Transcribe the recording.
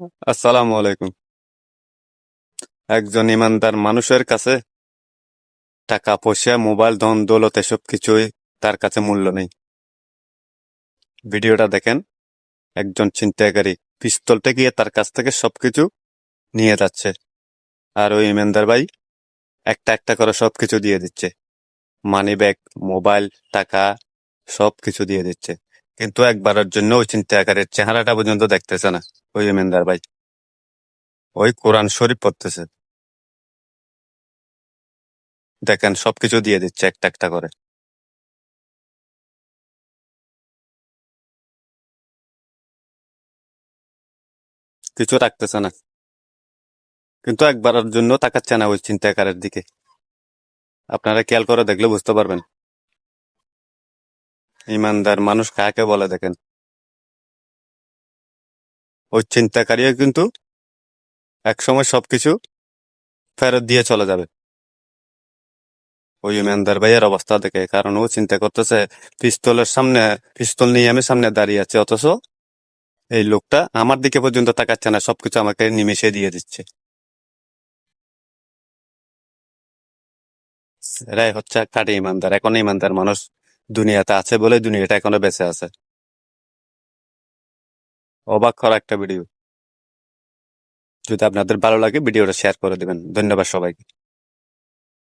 আসসালামু আলাইকুম। একজন ইমানদার মানুষের কাছে টাকা, পয়সা, মোবাইল, ধন, দৌলত এসব কিছুই তার কাছে মূল্য নেই। ভিডিওটা দেখেন, একজন ছিনতাইকারী পিস্তলটা গিয়ে তার কাছ থেকে সবকিছু নিয়ে যাচ্ছে। আর ওই ইমানদার ভাই একটা একটা করে সবকিছু দিয়ে দিচ্ছে। মানি ব্যাগ মোবাইল, টাকা, সবকিছু দিয়ে দিচ্ছে। কিন্তু একবারের জন্য ওই ছিনতাইকারীর চেহারাটা পর্যন্ত দেখতেছে না। ওই ইমানদার ভাই। ওই কোরআন শরীফ পড়তেছে। দেখেন, সবকিছু দিয়ে দিচ্ছে একটা একটা করে। কিছু রাখতেছে না। কিন্তু একবারের জন্য তাকাচ্ছে না ওই ছিনতাইকারের দিকে। আপনারা খেয়াল করে দেখলে বুঝতে পারবেন। ইমানদার মানুষ কাকে বলে দেখেন? ওই চিন্তাকারীও কিন্তু একসময় সবকিছু ফেরত দিয়ে চলে যাবে। ওই ইমানদার ভাইয়ের অবস্থা দেখে, কারণ ও চিন্তা করতেছে, পিস্তলের সামনে, পিস্তল নিয়ে আমি সামনে দাঁড়িয়ে আছি, অথচ এই লোকটা আমার দিকে পর্যন্ত তাকাচ্ছে না, সবকিছু আমাকে নিমেষে দিয়ে দিচ্ছে। এরাই হচ্ছে কাটে ইমানদার, এখন ইমানদার মানুষ দুনিয়াতে আছে বলে দুনিয়াটা এখনও বেঁচে আছে। অবাক করা একটা ভিডিও যদি আপনাদের ভালো লাগে ভিডিওটা শেয়ার করে দেবেন। ধন্যবাদ সবাইকে।